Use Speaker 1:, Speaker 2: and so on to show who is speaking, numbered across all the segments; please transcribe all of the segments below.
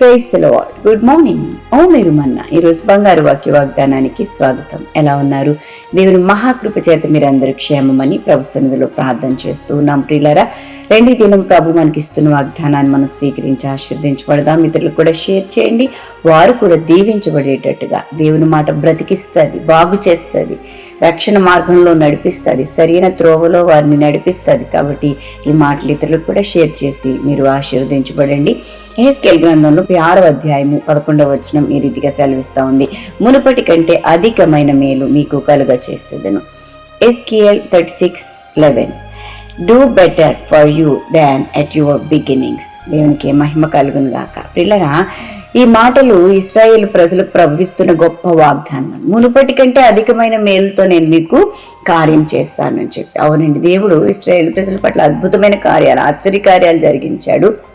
Speaker 1: Praise the good morning ఓ మీరు మన్న ఈరోజు బంగారు వాక్య వాగ్దానానికి స్వాగతం. ఎలా ఉన్నారు? దేవుని మహాకృప చేత మీరందరూ క్షేమమని ప్రభు సన్నిధిలో ప్రార్థన చేస్తూ ఉన్నాం. ప్రియులరా రెండు దినం ప్రభు మనకి ఇస్తున్న వాగ్దానాన్ని మనం స్వీకరించి ఆశీర్వదించబడదాం. ఇతరులకు కూడా షేర్ చేయండి. వారు కూడా దీవించబడేటట్టుగా దేవుని మాట బ్రతికిస్తుంది బాగు చేస్తుంది రక్షణ మార్గంలో నడిపిస్తుంది సరైన త్రోవలో వారిని నడిపిస్తుంది కాబట్టి ఈ మాటలు ఇతరులకు కూడా షేర్ చేసి మీరు ఆశీర్వదించబడండి. ఏస్కేల్ గ్రంథంలో ఆరవ అధ్యాయము పదకొండవ వచనం ఈ రీతిగా సెలవిస్తూ ఉంది. మునుపటి కంటే అధికమైన మేలు మీకు కలుగ చేసేదను SKL thirty six eleven. Do better for you than at your beginnings దేవునికి మహిమ కలుగును గాక పిల్లరా ఈ మాటలు ఇస్రాయేల్ ప్రజలకు ప్రవహిస్తున్న గొప్ప వాగ్దానం. మునుపటి కంటే అధికమైన మేలుతో నేను మీకు కార్యం చేస్తానని చెప్పి. అవునండి దేవుడు ఇస్రాయేల్ ప్రజల పట్ల అద్భుతమైన కార్యాలు ఆశ్చర్యకార్యాలు జరిగించాడు.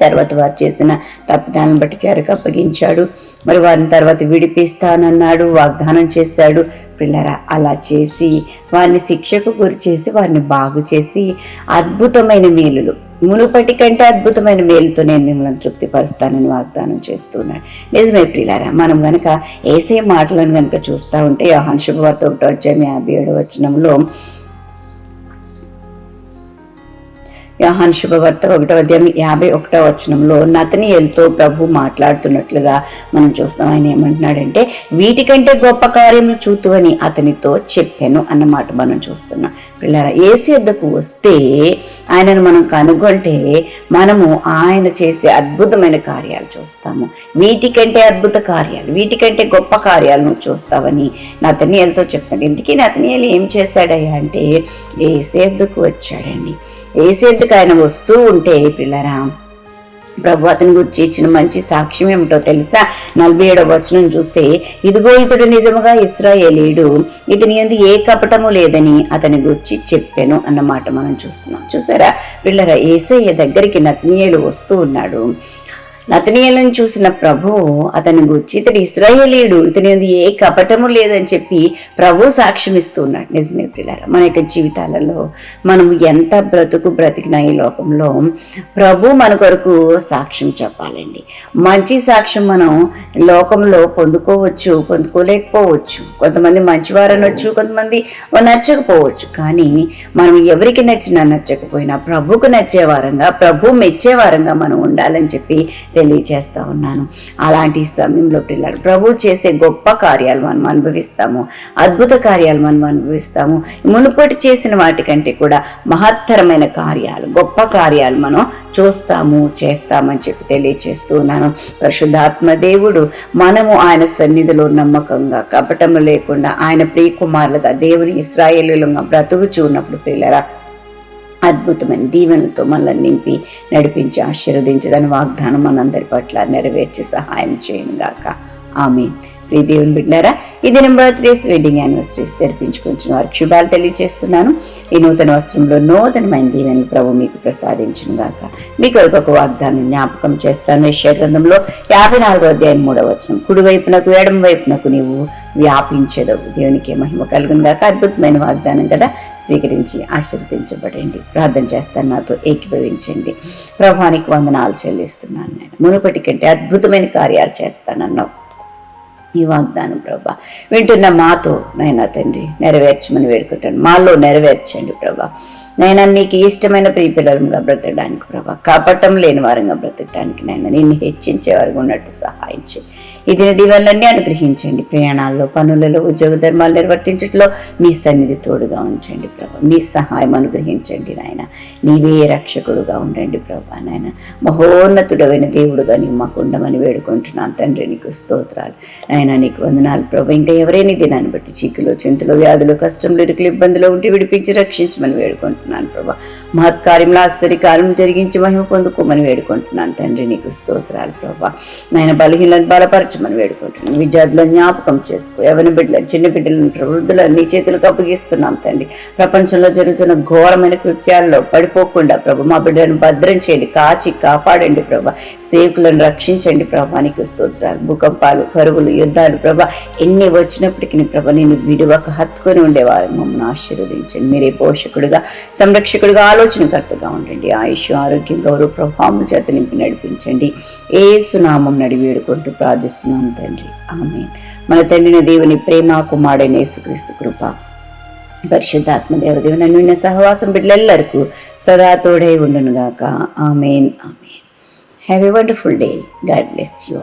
Speaker 1: తర్వాత వారు చేసిన తప్పిదాలను బట్టి చెరకు అప్పగించాడు. మరి వారిని తర్వాత విడిపిస్తానన్నాడు వాగ్దానం చేశాడు. పిల్లరా అలా చేసి వారిని శిక్షకు గురి చేసి వారిని బాగు చేసి అద్భుతమైన మేలులు మునుపటి కంటే అద్భుతమైన మేలుతో నేను మిమ్మల్ని తృప్తిపరుస్తానని వాగ్దానం చేస్తున్నాడు. నిజమే ప్రియులారా మనం గనక ఏసే మాటలను గనక చూస్తూ ఉంటే యోహాన్ శుభవార్త ఒకటో వచ్చాము యాభై ఏడో వచనంలో యోహాన్ శుభవార్త ఒకటో అధ్యాయం యాభై ఒకటో వచనంలో నతనియల్తో ప్రభు మాట్లాడుతున్నట్లుగా మనం చూస్తాం. ఆయన ఏమంటున్నాడంటే వీటికంటే గొప్ప కార్యములు చూతు అని అతనితో చెప్పాను అన్నమాట మనం చూస్తున్నాం. పిల్లరా ఏసు వద్దకు వస్తే ఆయనను మనం కనుగొంటే మనము ఆయన చేసే అద్భుతమైన కార్యాలు చూస్తాము. వీటికంటే అద్భుత కార్యాలు వీటికంటే గొప్ప కార్యాలు చూస్తావని నతనియలతో చెప్తాడు ఎందుకే నతనీయులు ఏం చేశాడయ్యా అంటే ఏసేద్దుకు వచ్చాడండి. ఏసేద్దుకు ఆయన వస్తూ ఉంటే పిల్లరా ప్రభు అతని గురించి ఇచ్చిన మంచి సాక్ష్యం ఏమిటో తెలుసా? నలభై ఏడవ వచనం చూస్తే ఇదిగో ఇతడు నిజముగా ఇస్రాయేలీడు ఇతని ఎందు ఏ కపటము లేదని అతని గురించి చెప్పాను అన్నమాట మనం చూస్తున్నాం. చూసారా? పిల్లరా ఏసయ్య దగ్గరికి నత్నీయులు వస్తూ ఉన్నాడు. నతనీయులను చూసిన ప్రభు అతని గురించి ఇతడు ఇస్రాయేలీయుడు ఇతని ఏ కపటము లేదని చెప్పి ప్రభు సాక్ష్యం ఇస్తూ ఉన్నాడు నిజమే పిల్లరా మన యొక్క జీవితాలలో మనం ఎంత బ్రతుకు బ్రతికిన ఈ లోకంలో ప్రభు మన కొరకు సాక్ష్యం చెప్పాలండి. మంచి సాక్ష్యం మనం లోకంలో పొందుకోవచ్చు పొందుకోలేకపోవచ్చు. కొంతమంది మంచివారు అనొచ్చు కొంతమంది నచ్చకపోవచ్చు. కానీ మనం ఎవరికి నచ్చినా నచ్చకపోయినా ప్రభుకు నచ్చే వారంగా ప్రభు మెచ్చే వారంగా మనం ఉండాలని చెప్పి తెలియచేస్తా ఉన్నాను. అలాంటి సమయంలో పిల్లలు ప్రభు చేసే గొప్ప కార్యాలు మనం అనుభవిస్తాము. అద్భుత కార్యాలు మనం అనుభవిస్తాము. మునుపటి చేసిన వాటికంటే కూడా మహత్తరమైన కార్యాలు గొప్ప కార్యాలు మనం చూస్తాము చేస్తామని చెప్పి తెలియచేస్తూ ఉన్నాను. పరిశుద్ధాత్మ దేవుడు మనము ఆయన సన్నిధిలో నమ్మకంగా కపటము లేకుండా ఆయన ప్రియకుమారులుగా దేవుని ఇస్రాయేలీలుగా బ్రతుకుచూ ఉన్నప్పుడు పిల్లరా అద్భుతమైన దీవెనలతో మనల్ని నింపి నడిపించి ఆశీర్వదించదని వాగ్దానం మనందరి పట్ల నెరవేర్చి సహాయం చేయను గాక ఆమె ప్రియ దేవుని బిడ్డారా ఈ దినం బర్త్డేస్ వెడ్డింగ్ యానివర్సరీస్ జరిపించుకుంటున్న వారికి శుభాలు తెలియజేస్తున్నాను. ఈ నూతన వస్త్రంలో నూతనమైన దీవెనలు ప్రభు మీకు ప్రసాదించును గాక. మీ కొరకు ఒక వాగ్దానం జ్ఞాపకం చేస్తాను. యెషయా గ్రంథంలో యాభై నాలుగో అధ్యాయం మూడవ వచనం. కుడివైపునకు ఎడమ వైపునకు నీవు వ్యాపించదవు. దేవునికి మహిమ కలుగును గాక. అద్భుతమైన వాగ్దానం కదా. స్వీకరించి ఆశీర్వదించబడండి. ప్రార్థన చేస్తాను. నాతో ఏకీభవించండి. ప్రభానికి వందనాలు చెల్లిస్తున్నాను నేను మునుపటి కంటే అద్భుతమైన కార్యాలు చేస్తానన్నావు. ఈ వాగ్దానం ప్రభా. వింటున్న మాతో నైనా తండ్రి నెరవేర్చమని వేడుకుంటాను మాలో నెరవేర్చండి ప్రభా. నైనా నీకు ఇష్టమైన ప్రియపిల్లలంగా బ్రతకడానికి ప్రభా. కపటం లేని వారంగా బ్రతకడానికి నైనా నిన్ను హెచ్చించే వారికి ఉన్నట్టు సహాయం చేయి ఈ దిన దీవెనలన్నీ అనుగ్రహించండి. ప్రయాణాల్లో పనులలో ఉద్యోగ ధర్మాలు నిర్వర్తించట్లో మీ సన్నిధి తోడుగా ఉంచండి ప్రభా. మీ సహాయం అనుగ్రహించండి నాయన. నీవే రక్షకుడుగా ఉండండి ప్రభా నాయన. మహోన్నతుడమైన దేవుడుగా నీవు మాకు ఉండమని వేడుకుంటున్నాను తండ్రి నీకు స్తోత్రాలు. నాయన నీకు వందనాలు ప్రభా. ఇంకా ఎవరైనా దినాన్ని బట్టి చీకులు చింతలు వ్యాధులు కష్టంలో ఇరుకులు ఇబ్బందులు ఉంటే విడిపించి రక్షించమని వేడుకుంటున్నాను ప్రభా. మహత్కార్యంలో ఆశ్చర్యకార్యం జరిగించి మహిమ పొందుకోమని వేడుకుంటున్నాను తండ్రి నీకు స్తోత్రాలు ప్రభా. నాయన బలహీనలను బలపరచమని వేడుకుంటున్నాను. విద్యార్థులను జ్ఞాపకం చేసుకో. ఎవరి బిడ్డలను చిన్న బిడ్డలను ప్రవృద్ధులను నీ చేతులకు అప్పగిస్తున్నాం తండ్రి. ప్రపంచంలో జరుగుతున్న ఘోరమైన కృత్యాల్లో పడిపోకుండా ప్రభు మా బిడ్డలను భద్రం చేయండి కాచి కాపాడండి ప్రభా. సేవకులను రక్షించండి ప్రభానికి స్తోత్రాలు. భూకంపాలు కరువులు యుద్ధాలు ప్రభా ఎన్ని వచ్చినప్పటికీ ప్రభ నేను విడువక హత్తుకొని ఉండేవారు. మమ్మల్ని ఆశీర్వదించండి. మీరే పోషకుడుగా సంరక్షకుడుగా ఆలోచనకర్తగా ఉండండి. ఆయుష్ ఆరోగ్యం గౌరవ ప్రభావం చేత నింపి నడిపించండి. ఏ సునామం నడివేడుకుంటూ వేడుకుంటూ ప్రార్థిస్తున్నాం తండ్రి. ఆమె మన తండ్రిని దేవుని ప్రేమ కుమారుడైన యేసుక్రీస్తు కృప పరిశుద్ధాత్మ దేవదేవుని నన్ను సహవాసం బిడ్డలెల్లరికూ సదా తోడై ఉండునుగాక. Amen. Amen. Have a wonderful day God bless you